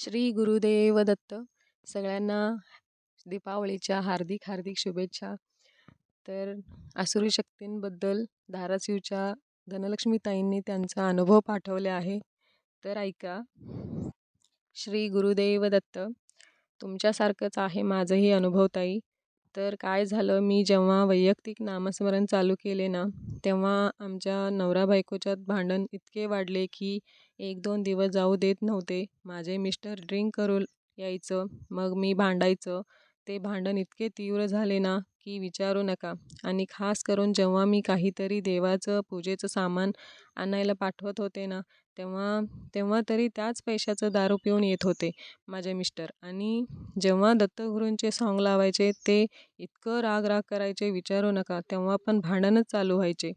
श्री गुरुदेव दत्त सगळ्यांना दीपावळीच्या हार्दिक हार्दिक शुभेच्छा. तर आसुरी शक्तींबद्दल धाराशिवच्या धनलक्ष्मीताईंनी त्यांचा अनुभव पाठवले आहे. तर ऐका श्री गुरुदेव दत्त तुमच्यासारखंच आहे माझंही अनुभव ताई तर काय झालं मी जेव्हा वैयक्तिक नामस्मरण चालू केले ना तेव्हा आमच्या नवरा बायकोच्यात भांडण इतके वाढले की एक दोन दिवस जाऊ देत नव्हते. माझे मिस्टर ड्रिंक करू यायचं मग मी भांडायचं. ते भांडण इतके तीव्र झाले ना की विचारू नका. आणि खास करून जेव्हा मी काहीतरी देवाचं पूजेचं सामान आणायला पाठवत होते ना तेव्हा तेव्हा तरी त्याच पैशाचं दारू पिऊन येत होते माझे मिस्टर. आणि जेव्हा दत्तगुरूंचे सॉंग लावायचे ते इतकं राग राग करायचे विचारू नका. तेव्हा पण भांडणच चालू व्हायचे.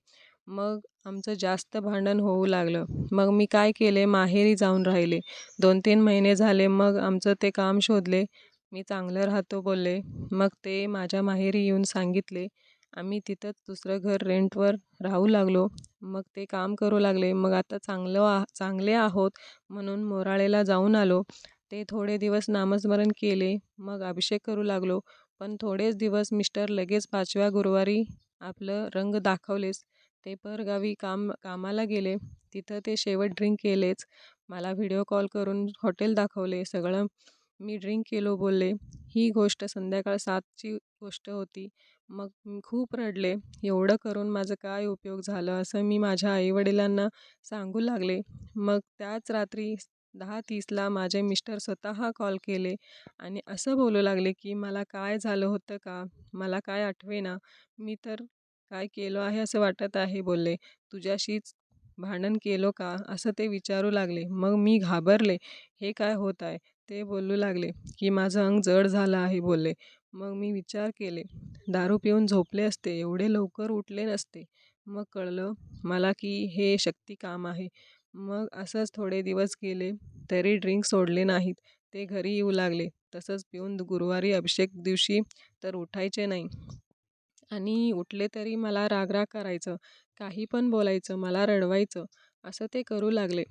मग आमचं जास्त भांडण होऊ लागलं. मग मी काय केले? माहेरी जाऊन राहिले. दोन तीन महिने झाले मग आमचं ते काम शोधले. मी चांगलं राहतो बोलले. मग ते माझ्या माहेरी येऊन सांगितले आम्ही तिथंच दुसरं घर रेंटवर राहू लागलो. मग ते काम करू लागले. मग आता चांगलं आ चांगले आहोत म्हणून मोराळेला जाऊन आलो. ते थोडे दिवस नामस्मरण केले. मग अभिषेक करू लागलो. पण थोडेच दिवस मिस्टर लगेच पाचव्या गुरुवारी आपलं रंग दाखवलेच ते परगावी काम कामाला गेले. तिथं ते शेवट ड्रिंक केलेच. मला व्हिडिओ कॉल करून हॉटेल दाखवले. सगळं मी ड्रिंक केलो बोलले. ही गोष्ट संध्याकाळ सातची गोष्ट होती. मग खूप रडले. एवढं करून माझं काय उपयोग झालं असं मी माझ्या आईवडिलांना सांगू लागले. मग त्याच रात्री दहा तीसला माझे मिस्टर स्वतः कॉल केले आणि असं बोलू लागले की मला काय झालं होतं का? मला काय आठवेना? मी तर काय केलं आहे असं वाटत आहे बोलले. तुझ्याशीच भांडण केलो का? असं ते विचारू लागले. मग मी घाबरले. हे काय होत आहे? ते बोलू लागले की माझं अंग जड झालं आहे बोलले. मग मी विचार केले दारू पिऊन झोपले असते एवढे लवकर उठले नसते. मग कळलं मला की हे शक्ती काम आहे. मग असंच थोडे दिवस गेले तरी ड्रिंक सोडले नाहीत. ते घरी येऊ लागले. तसंच पिऊन गुरुवारी अभिषेक दिवशी तर उठायचे नाही. आणि उठले तरी मला रागराग करायचं काही पण बोलायचं मला रडवायचं असं ते करू लागले.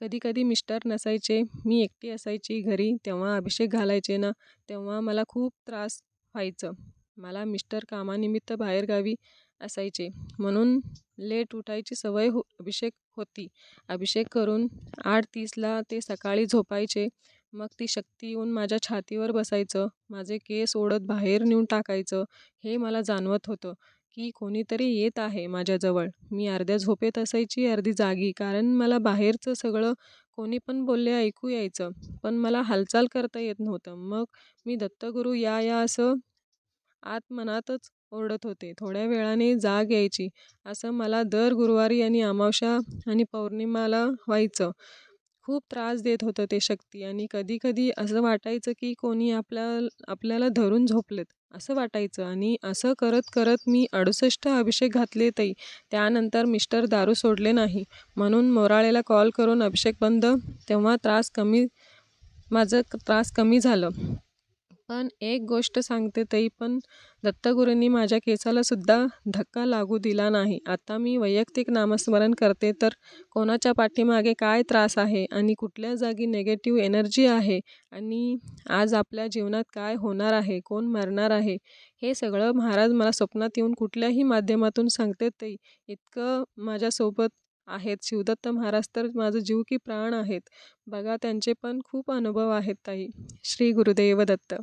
कधी कधी मिस्टर नसायचे मी एकटी असायची घरी तेव्हा अभिषेक घालायचे ना तेव्हा मला खूप त्रास व्हायचं. मला मिस्टर कामानिमित्त बाहेरगावी असायचे. म्हणून लेट उठायची सवय हो अभिषेक होती. अभिषेक करून आठ तीसला ते सकाळी झोपायचे. मग ती शक्ती येऊन माझ्या छातीवर बसायचं. माझे केस ओढत बाहेर नेऊन टाकायचं. हे मला जाणवत होतं. की कोणीतरी येत आहे माझ्याजवळ. मी अर्ध्या झोपेत असायची अर्धी जागी. कारण मला बाहेरचं सगळं कोणी पण बोलले ऐकू यायचं. पण मला हालचाल करता येत नव्हतं. मग मी दत्तगुरू या या असं आत मनातच ओरडत होते. थोड्या वेळाने जाग यायची. असं मला दर गुरुवारी आणि अमावस्या आणि पौर्णिमाला व्हायचं. खूप त्रास देत होतं ते शक्ती आणि कधी कधी असं वाटायचं की कोणी आपल्या आपल्याला धरून झोपलेत असं वाटायचं आणि असं करत करत मी अडुसष्ट अभिषेक घातले तई त्यानंतर मिस्टर दारू सोडले नाही. म्हणून मोराळेला कॉल करून अभिषेक बंद तेव्हा त्रास कमी माझं त्रास कमी झालं. पण एक गोष्ट सांगते तरी पण दत्तगुरूंनी माझ्या केसालासुद्धा धक्का लागू दिला नाही. आता मी वैयक्तिक नामस्मरण करते तर कोणाच्या पाठीमागे काय त्रास आहे आणि कुठल्या जागी नेगेटिव्ह एनर्जी आहे आणि आज आपल्या जीवनात काय होणार आहे कोण मरणार आहे हे सगळं महाराज मला स्वप्नात येऊन कुठल्याही माध्यमातून सांगते ते इतकं माझ्यासोबत आहेत. शिवदत्त महाराज तर माझं जीव की प्राण आहेत. बघा त्यांचे पण खूप अनुभव आहेत ताई. श्री गुरुदेव दत्त.